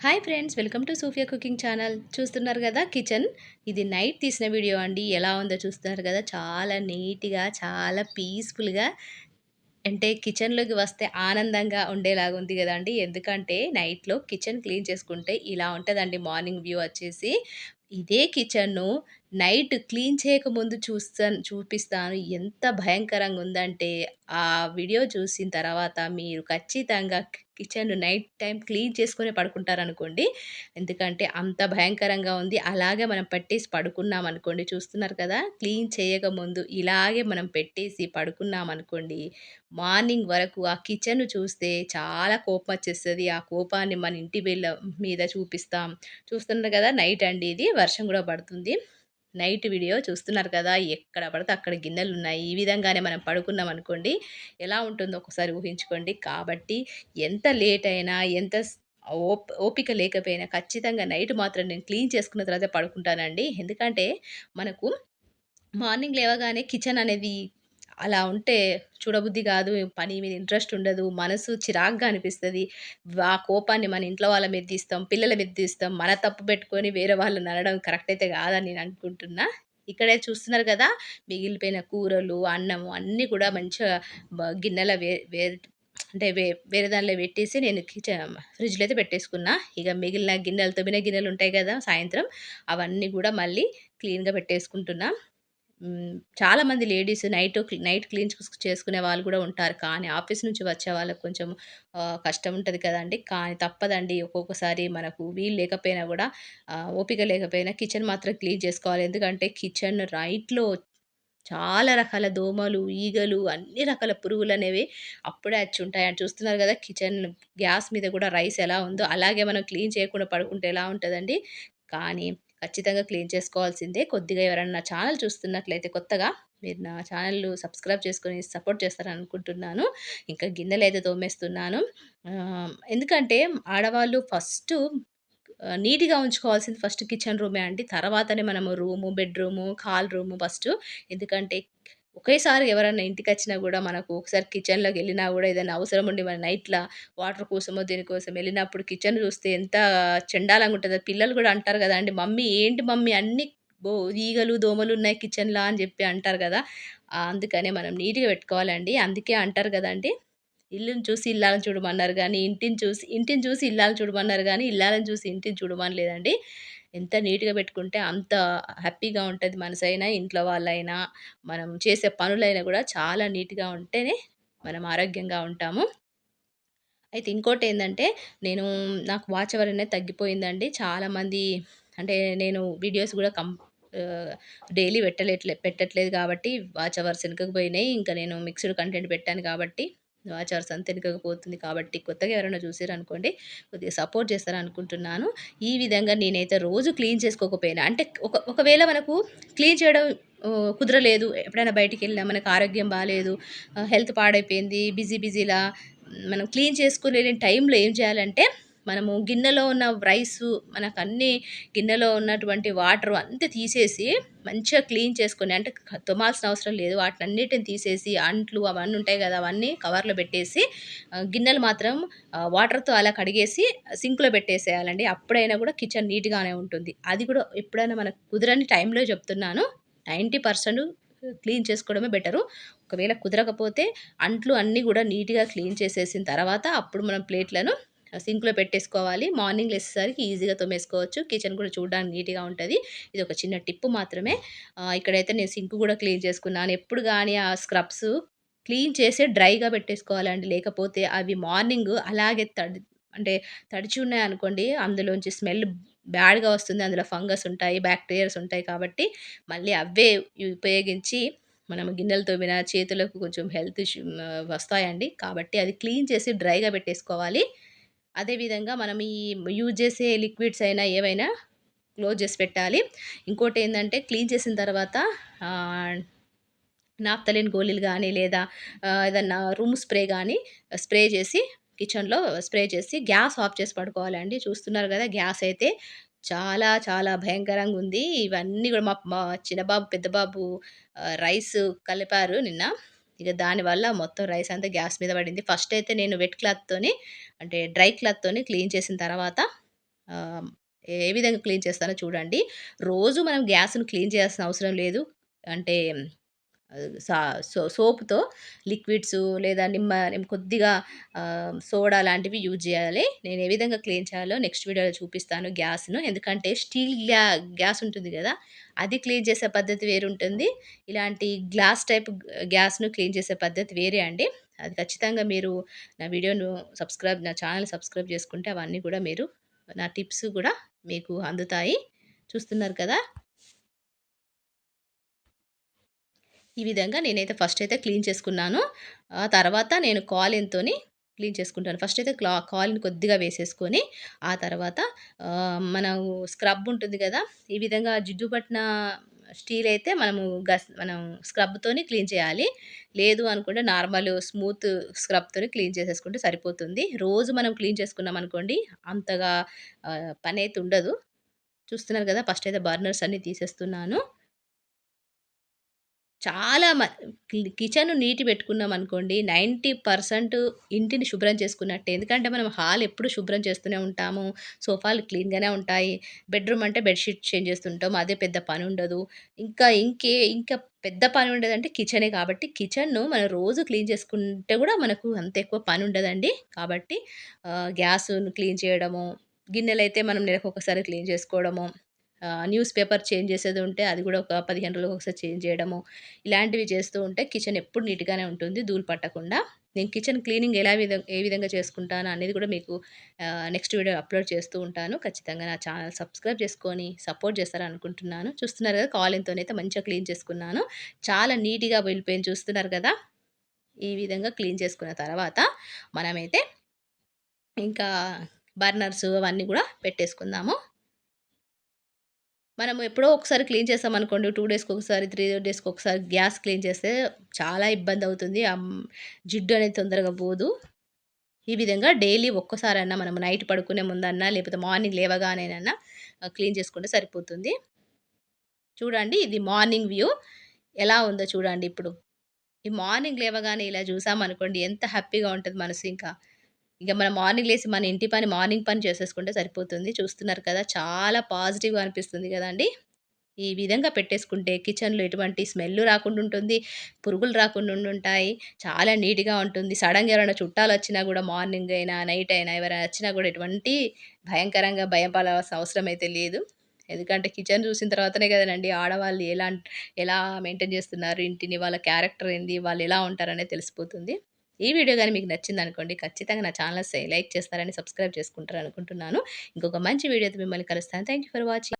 Hi friends welcome to Sufiya cooking channel చూస్తున్నారు కదా kitchen ఇది నైట్ తీసిన వీడియో అండి. ఎలా ఉందో చూస్తున్నారు కదా చాలా నీట్గా చాలా పీస్ఫుల్గా అంటే కిచెన్లోకి వస్తే ఆనందంగా ఉండేలాగా ఉంది కదండి ఎందుకంటే నైట్లో కిచెన్ క్లీన్ చేసుకుంటే ఇలా ఉంటుందండి. మార్నింగ్ వ్యూ వచ్చేసి ఇదే కిచెన్ను నైట్ క్లీన్ చేయకముందు చూస్తాను చూపిస్తాను. ఎంత భయంకరంగా ఉందంటే ఆ వీడియో చూసిన తర్వాత మీరు ఖచ్చితంగా కిచెన్ నైట్ టైం క్లీన్ చేసుకొని పడుకుంటారనుకోండి. ఎందుకంటే అంత భయంకరంగా ఉంది. అలాగే మనం పెట్టేసి పడుకున్నాం అనుకోండి చూస్తున్నారు కదా క్లీన్ చేయకముందు ఇలాగే మనం పెట్టేసి పడుకున్నాం అనుకోండి మార్నింగ్ వరకు ఆ కిచెన్ చూస్తే చాలా కోపం వచ్చేస్తుంది. ఆ కోపాన్ని మన ఇంటి బిల్ల మీద చూపిస్తాం. చూస్తున్నారు కదా నైట్ అండి ఇది వర్షం కూడా పడుతుంది. నైట్ వీడియో చూస్తున్నారు కదా ఎక్కడ పడితే అక్కడ గిన్నెలు ఉన్నాయి. ఈ విధంగానే మనం పడుకున్నాం అనుకోండి ఎలా ఉంటుందో ఒకసారి ఊహించుకోండి. కాబట్టి ఎంత లేట్ అయినా ఎంత ఓప్ ఓపిక లేకపోయినా ఖచ్చితంగా నైట్ మాత్రం నేను క్లీన్ చేసుకున్న తర్వాత పడుకుంటానండి. ఎందుకంటే మనకు మార్నింగ్ లేవగానే కిచెన్ అనేది అలా ఉంటే చూడబుద్ధి కాదు. పని మీద ఇంట్రెస్ట్ ఉండదు. మనసు చిరాగ్గా అనిపిస్తుంది. ఆ కోపాన్ని మన ఇంట్లో వాళ్ళ మీద తీస్తాం పిల్లల మీద తీస్తాం. మన తప్పు పెట్టుకొని వేరే వాళ్ళు నడడం కరెక్ట్ అయితే కాదని నేను అనుకుంటున్నా. ఇక్కడే చూస్తున్నారు కదా మిగిలిపోయిన కూరలు అన్నము అన్నీ కూడా మంచిగా గిన్నెల వే వే అంటే వే వేరే దానిలో పెట్టేసి నేను కిచెన్ ఫ్రిడ్జ్లో అయితే పెట్టేసుకున్నా. ఇక మిగిలిన గిన్నెలు తొమ్మిన గిన్నెలు ఉంటాయి కదా సాయంత్రం అవన్నీ కూడా మళ్ళీ క్లీన్గా పెట్టేసుకుంటున్నా. చాలామంది లేడీస్ నైట్ నైట్ క్లీన్ చేసుకునే వాళ్ళు కూడా ఉంటారు. కానీ ఆఫీస్ నుంచి వచ్చే వాళ్ళకి కొంచెం కష్టం ఉంటుంది కదండి. కానీ తప్పదండి. ఒక్కొక్కసారి మనకు వీలు లేకపోయినా కూడా ఓపిక లేకపోయినా కిచెన్ మాత్రం క్లీన్ చేసుకోవాలి. ఎందుకంటే కిచెన్ రైట్లో చాలా రకాల దోమలు ఈగలు అన్ని రకాల పురుగులు అనేవి అప్పుడే వచ్చి ఉంటాయి. అని చూస్తున్నారు కదా కిచెన్ గ్యాస్ మీద కూడా రైస్ ఎలా ఉందో అలాగే మనం క్లీన్ చేయకుండా పడుకుంటే ఎలా ఉంటుందండి? కానీ ఖచ్చితంగా క్లీన్ చేసుకోవాల్సిందే. కొద్దిగా ఎవరైనా నా ఛానల్ చూస్తున్నట్లయితే కొత్తగా మీరు నా ఛానల్ సబ్స్క్రైబ్ చేసుకొని సపోర్ట్ చేస్తారని అనుకుంటున్నాను ఇంకా గిన్నెలు అయితే తోమేస్తున్నాను ఎందుకంటే ఆడవాళ్ళు ఫస్ట్ నీట్గా ఉంచుకోవాల్సింది ఫస్ట్ కిచెన్ రూమే అండి. తర్వాతనే మనము రూము బెడ్రూము కాల్ రూము ఫస్ట్. ఎందుకంటే ఒకేసారి ఎవరైనా ఇంటికి వచ్చినా కూడా మనకు ఒకసారి కిచెన్లోకి వెళ్ళినా కూడా ఏదైనా అవసరం ఉండి మన నైట్లో వాటర్ కోసమో దేనికోసం వెళ్ళినప్పుడు కిచెన్ చూస్తే ఎంత చెండాలంగా ఉంటుందో. పిల్లలు కూడా అంటారు కదా అండి మమ్మీ ఏంటి మమ్మీ అన్ని బో ఈగలు దోమలు ఉన్నాయి కిచెన్లో అని చెప్పి అంటారు కదా. అందుకనే మనం నీట్గా పెట్టుకోవాలండి. అందుకే అంటారు కదండి ఇల్లుని చూసి ఇల్లాలని చూడమన్నారు కానీ ఇంటిని చూసి ఇంటిని చూసి ఇల్లాలని చూడమన్నారు కానీ ఇల్లాలని చూసి ఇంటిని చూడమని లేదండి ఎంత నీట్గా పెట్టుకుంటే అంత హ్యాపీగా ఉంటుంది మనసైనా ఇంట్లో వాళ్ళైనా మనం చేసే పనులైనా కూడా చాలా నీట్గా ఉంటేనే మనం ఆరోగ్యంగా ఉంటాము. అయితే ఇంకోటి ఏంటంటే నేను నాకు వాచ్ అవర్ అనేది తగ్గిపోయిందండి. చాలామంది అంటే నేను వీడియోస్ కూడా కం డైలీ పెట్టలేట్లే పెట్టట్లేదు కాబట్టి వాచ్ అవర్స్ వెనకపోయినాయి ఇంకా నేను మిక్స్డ్ కంటెంట్ పెట్టాను కాబట్టి ఆచార్స్ అంత వెనుకపోతుంది కాబట్టి కొత్తగా ఎవరైనా చూసారనుకోండి కొద్దిగా సపోర్ట్ చేస్తారనుకుంటున్నాను. ఈ విధంగా నేనైతే రోజు క్లీన్ చేసుకోకపోయినా అంటే ఒక ఒకవేళ మనకు క్లీన్ చేయడం కుదరలేదు. ఎప్పుడైనా బయటికి వెళ్ళినా మనకు ఆరోగ్యం బాగాలేదు హెల్త్ పాడైపోయింది బిజీ బిజీలా మనం క్లీన్ చేసుకునే టైంలో ఏం చేయాలంటే మనము గిన్నెలో ఉన్న రైసు మనకు అన్ని గిన్నెలో ఉన్నటువంటి వాటర్ అంతా తీసేసి మంచిగా క్లీన్ చేసుకొని అంటే తోమాల్సిన అవసరం లేదు. వాటిని అన్నిటిని తీసేసి అంట్లు అవన్నీ ఉంటాయి కదా అవన్నీ కవర్లో పెట్టేసి గిన్నెలు మాత్రం వాటర్తో అలా కడిగేసి సింక్లో పెట్టేసేయాలండి. అప్పుడైనా కూడా కిచెన్ నీట్గానే ఉంటుంది. అది కూడా ఎప్పుడైనా మనకు కుదరని టైంలో చెప్తున్నాను. నైంటీ పర్సెంట్ క్లీన్ చేసుకోవడమే బెటరు. ఒకవేళ కుదరకపోతే అంట్లు అన్నీ కూడా నీట్గా క్లీన్ చేసేసిన తర్వాత అప్పుడు మనం ప్లేట్లను సింక్లో పెట్టేసుకోవాలి. మార్నింగ్ లేసేసరికి ఈజీగా తోమేసుకోవచ్చు. కిచెన్ కూడా చూడడానికి నీట్గా ఉంటుంది. ఇది ఒక చిన్న టిప్ మాత్రమే. ఇక్కడైతే నేను సింక్ కూడా క్లీన్ చేసుకున్నాను ఎప్పుడు కానీ ఆ స్క్రబ్స్ క్లీన్ చేసి డ్రైగా పెట్టేసుకోవాలండి. లేకపోతే అవి మార్నింగ్ అలాగే తడి అంటే తడిచి ఉన్నాయి అనుకోండి అందులోంచి స్మెల్ బ్యాడ్గా వస్తుంది. అందులో ఫంగస్ ఉంటాయి బ్యాక్టీరియాస్ ఉంటాయి కాబట్టి మళ్ళీ అవే ఉపయోగించి మనం గిన్నెలు తోమిన చేతులకు కొంచెం హెల్త్ వస్తాయండి. కాబట్టి అది క్లీన్ చేసి డ్రైగా పెట్టేసుకోవాలి. అదేవిధంగా మనం ఈ యూజ్ చేసే లిక్విడ్స్ అయినా ఏవైనా క్లోజ్ చేసి పెట్టాలి. ఇంకోటి ఏంటంటే క్లీన్ చేసిన తర్వాత నాప్తలిన్ గోళీలు కానీ లేదా ఏదన్నా రూమ్ స్ప్రే కానీ స్ప్రే చేసి కిచెన్లో స్ప్రే చేసి గ్యాస్ ఆఫ్ చేసి పడుకోవాలండి. చూస్తున్నారు కదా గ్యాస్ అయితే చాలా చాలా భయంకరంగా ఉంది. ఇవన్నీ కూడా మా మా చిన్నబాబు పెద్దబాబు రైస్ కలిపారు నిన్న. ఇక దానివల్ల మొత్తం రైస్ అంతా గ్యాస్ మీద పడింది ఫస్ట్ అయితే నేను వెట్ క్లాత్తోని అంటే డ్రై క్లాత్తోని క్లీన్ చేసిన తర్వాత ఏ విధంగా క్లీన్ చేస్తానో చూడండి. రోజు మనం గ్యాస్‌ను క్లీన్ చేయాల్సిన అవసరం లేదు. అంటే సా సో సోప్‌తో లిక్విడ్స్ లేదా నిమ్మ నిమ్ కొద్దిగా సోడా లాంటివి యూజ్ చేయాలి నేను ఏ విధంగా క్లీన్ చేయాలో నెక్స్ట్ వీడియోలో చూపిస్తాను గ్యాస్‌ను. ఎందుకంటే స్టీల్ గ్యా గ్యాస్ ఉంటుంది కదా అది క్లీన్ చేసే పద్ధతి వేరుంటుంది. ఇలాంటి గ్లాస్ టైప్ గ్యాస్‌ను క్లీన్ చేసే పద్ధతి వేరే అండి. అది ఖచ్చితంగా మీరు నా వీడియోను సబ్స్క్రైబ్ నా ఛానల్ సబ్స్క్రైబ్ చేసుకుంటే అవన్నీ కూడా మీరు నా టిప్స్ కూడా మీకు అందుతాయి. చూస్తున్నారు కదా! ఈ విధంగా నేనైతే ఫస్ట్ అయితే క్లీన్ చేసుకున్నాను. ఆ తర్వాత నేను కాలిన్తో క్లీన్ చేసుకుంటాను. ఫస్ట్ అయితే క్లా కాలిన్ కొద్దిగా వేసేసుకొని, ఆ తర్వాత మన స్క్రబ్ ఉంటుంది కదా ఈ విధంగా జిడ్డు పట్టిన స్టీల్ అయితే మనము గస్ మనం స్క్రబ్‌తోని క్లీన్ చేయాలి. లేదు అనుకుంటే నార్మల్ స్మూత్ స్క్రబ్‌తోని క్లీన్ చేసేసుకుంటే సరిపోతుంది. రోజు మనం క్లీన్ చేసుకున్నామనుకోండి అంతగా పని అయితే ఉండదు. చూస్తున్నారు కదా ఫస్ట్ అయితే బర్నర్స్ అన్నీ తీసేస్తున్నాను. చాలా మ కిచెన్ కిచెన్ నీట్ పెట్టుకున్నామనుకోండి 90% ఇంటిని శుభ్రం చేసుకున్నట్టే. ఎందుకంటే మనం హాల్ ఎప్పుడు శుభ్రం చేస్తూనే ఉంటాము. సోఫాలు క్లీన్‌గానే ఉంటాయి. బెడ్‌రూమ్ అంటే బెడ్‌షీట్ చేంజ్ చేస్తుంటాం. అదే పెద్ద పని ఉండదు ఇంకా ఇంకే ఇంకా పెద్ద పని ఉండదంటే కిచెనే కాబట్టి కిచెన్‌ను మనం రోజు క్లీన్ చేసుకుంటే కూడా మనకు అంత ఎక్కువ పని ఉండదండి కాబట్టి గ్యాస్ను క్లీన్ చేయడము, గిన్నెలైతే మనం నెలకొకసారి క్లీన్ చేసుకోవడము, న్యూస్ పేపర్ చేంజ్ చేసేది ఉంటే అది కూడా ఒక 15 రోజులకు ఒకసారి చేంజ్ చేయడము. ఇలాంటివి చేస్తూ ఉంటే కిచెన్ ఎప్పుడు నీట్‌గానే ఉంటుంది ధూళి పట్టకుండా. నేను కిచెన్ క్లీనింగ్ ఎలా విధంగా ఏ విధంగా చేసుకుంటాను అనేది కూడా మీకు నెక్స్ట్ వీడియో అప్‌లోడ్ చేస్తూ ఉంటాను. ఖచ్చితంగా నా ఛానల్ సబ్స్క్రైబ్ చేసుకొని సపోర్ట్ చేస్తారనుకుంటున్నాను. చూస్తున్నారు కదా! కాలిన్‌తోనైతే మంచిగా క్లీన్ చేసుకున్నాను. చాలా నీట్‌గా వెళ్ళిపోయింది చూస్తున్నారు కదా! ఈ విధంగా క్లీన్ చేసుకున్న తర్వాత మనమైతే ఇంకా బర్నర్స్ అవన్నీ కూడా పెట్టేసుకుందాము. మనం ఎప్పుడో ఒకసారి క్లీన్ చేసామనుకోండి 2 డేస్‌కొకసారి, 3 డేస్‌కొకసారి గ్యాస్ క్లీన్ చేస్తే చాలా ఇబ్బంది అవుతుంది జిడ్డు అనేది తొందరగా పోదు. ఈ విధంగా డైలీ ఒక్కసారన్నా మనం నైట్ పడుకునే ముందన్నా, లేకపోతే మార్నింగ్ లేవగానేనన్నా క్లీన్ చేసుకుంటే సరిపోతుంది. చూడండి ఇది మార్నింగ్ వ్యూ. ఎలా ఉందో చూడండి ఇప్పుడు. ఈ మార్నింగ్ లేవగానే ఇలా చూసామనుకోండి ఎంత హ్యాపీగా ఉంటుంది మనసు ఇంకా. ఇక మనం మార్నింగ్ లేసి మన ఇంటి పని మార్నింగ్ పని చేసేసుకుంటే సరిపోతుంది. చూస్తున్నారు కదా! చాలా పాజిటివ్‌గా అనిపిస్తుంది కదండి ఈ విధంగా పెట్టేసుకుంటే కిచెన్‌లో ఎటువంటి స్మెల్లు రాకుండా ఉంటుంది. పురుగులు రాకుండా ఉంటాయి చాలా నీట్‌గా ఉంటుంది. సడన్గా ఎవరైనా చుట్టాలు వచ్చినా కూడా మార్నింగ్ అయినా, నైట్ అయినా ఎవరైనా వచ్చినా కూడా ఎటువంటి భయంకరంగా భయపడాల్సిన అవసరం అయితే లేదు. ఎందుకంటే కిచెన్ చూసిన తర్వాతనే కదనండి ఆడవాళ్ళు ఎలా ఎలా మెయింటైన్ చేస్తున్నారు ఇంటిని, వాళ్ళ క్యారెక్టర్ ఏంది, వాళ్ళు ఎలా ఉంటారనే తెలిసిపోతుంది. ఈ వీడియో కానీ మీకు నచ్చిందనుకోండి ఖచ్చితంగా నా ఛానల్ సే లైక్ చేస్తారని, సబ్స్క్రైబ్ చేసుకుంటారనుకుంటున్నాను. ఇంకొక మంచి వీడియోతో మిమ్మల్ని కలుస్తాను. Thank you for watching.